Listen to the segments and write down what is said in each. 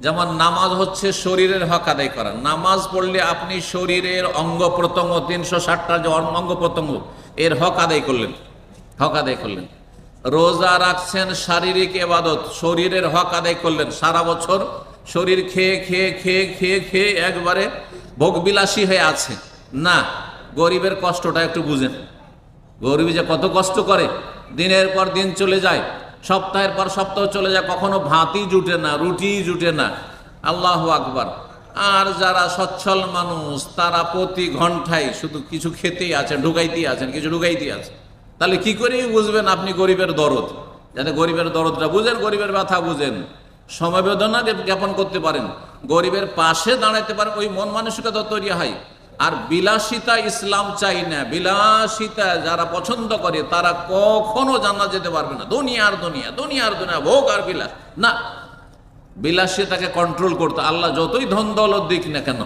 যেমন নামাজ হচ্ছে শরীরের হক আদায় করা। নামাজ পড়লে আপনি শরীরের অঙ্গ প্রত্যঙ্গ তিনশো ষাটটা যে অঙ্গ প্রত্যঙ্গ, এর হক আদায় করলেন। হক আদায় করলেন। রোজা রাখছেন শারীরিক এবাদত, শরীরের হক আদায় করলেন। সারা বছর শরীর খেয়ে খেয়ে খেয়ে খেয়ে খেয়ে একবারে ভোগবিলাসী হয়ে আছে। না, গরিবের কষ্টটা একটু বুঝেন। গরিব যে কত কষ্ট করে, দিনের পর দিন চলে যায়। সপ্তাহের পর সপ্তাহ চলে যায়, কখনো ভাতই জুটে না রুটি জুটে না। আল্লাহ আকবার। আর যারা সচ্ছল মানুষ, তারা প্রতি ঘন্টায় শুধু কিছু খেতেই আছেন ঢুকাইতেই আছেন কিছু ঢুকাইতেই আছেন তাহলে কি করেই বুঝবেন আপনি গরিবের দরদ? যাতে গরিবের দরদটা বুঝেন, গরিবের ব্যথা বুঝেন। সমবেদনা জ্ঞাপন করতে পারেন। গরিবের পাশে দাঁড়াতে পারেন, ওই মন মানসিকতা তৈরি হয়। আর বিলাসিতা ইসলাম চাই না। বিলাসিতা যারা পছন্দ করে, তারা কখনো জানা যেতে পারবে না। দুনিয়ার দুনিয়া দুনিয়ার দুনিয়া, ভোগ আর বিলাস। না, বিলাসিতাকে কন্ট্রোল করতে আল্লাহ যতই ধন দৌলত দিক না কেন,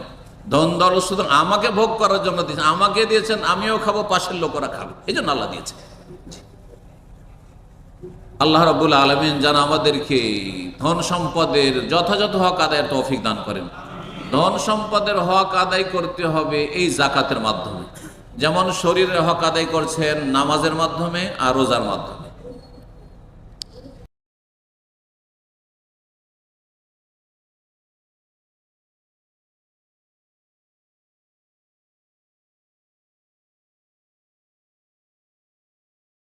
ধন দৌলত শুধু আমাকে ভোগ করার জন্য দিয়েছেন আমাকে দিয়েছেন, আমিও খাব, পাশের লোকেরা খাবে। এই জন্য আল্লাহ দিয়েছেন আল্লাহ রাবুল আলমিন যেন আমাদেরকে ধন সম্পদের যথাযথ হক আদায়ের তৌফিক দান করেন। ধন সম্পদের হক আদায় করতে হবে এই জাকাতের মাধ্যমে। যেমন শরীরের হক আদায় করছেন নামাজের মাধ্যমে আর রোজার মাধ্যমে।